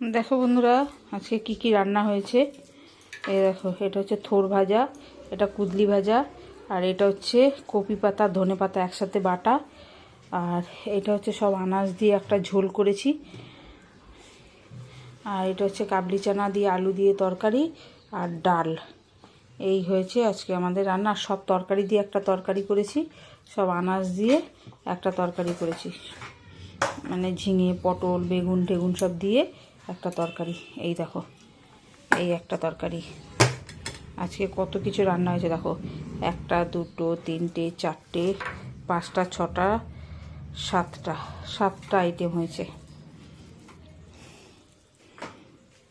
দেখো বন্ধুরা, আজকে কি কি রান্না হয়েছে। এই দেখো, এটা হচ্ছে থোর ভাজা, এটা কুদলি ভাজা, আর এটা হচ্ছে কপি পাতা, ধনে পাতা একসাথে বাটা, আর এটা হচ্ছে সব আনাজ দিয়ে একটা ঝোল করেছি। আর এটা হচ্ছে কাবলি চানা দিয়ে আলু দিয়ে তরকারি আর ডাল। এই হয়েছে আজকে আমাদের রান্না। সব তরকারি দিয়ে একটা তরকারি করেছি, সব আনাজ দিয়ে একটা তরকারি করেছি। মানে ঝিঙে, পটল, বেগুন, টেগুন সব দিয়ে একটা তরকারি, এই দেখো, এই একটা তরকারি। আজকে কত কিছু রান্না হয়েছে দেখো। একটা, দুটো, তিনটে, চারটে, পাঁচটা, ছটা, সাতটা সাতটা আইটেম হয়েছে।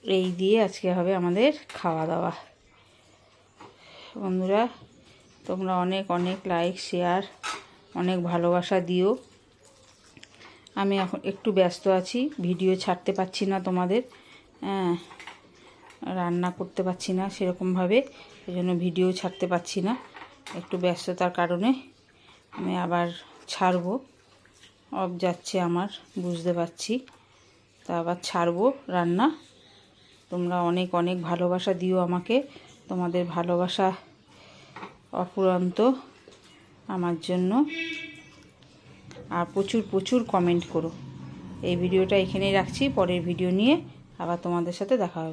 এই দিয়ে আজকে হবে আমাদের খাওয়া দাওয়া বন্ধুরা, তোমরা অনেক অনেক লাইক শেয়ার অনেক ভালোবাসা দিও। আমি এখন একটু ব্যস্ত আছি, ভিডিও ছাড়তে পারছি না তোমাদের। হ্যাঁ রান্না করতে পারছি না সেরকমভাবে এই জন্য ভিডিও ছাড়তে পারছি না। একটু ব্যস্ততার কারণে আমি আবার ছাড়বো। অফ যাচ্ছে আমার, বুঝতে পারছি। তা আবার ছাড়বো রান্না। তোমরা অনেক অনেক ভালোবাসা দিও আমাকে। তোমাদের ভালোবাসা অফুরন্ত আমার জন্য। আর প্রচুর প্রচুর কমেন্ট করো। এই ভিডিওটা এখানেই রাখছি, পরের ভিডিও নিয়ে আবার তোমাদের সাথে দেখা হবে।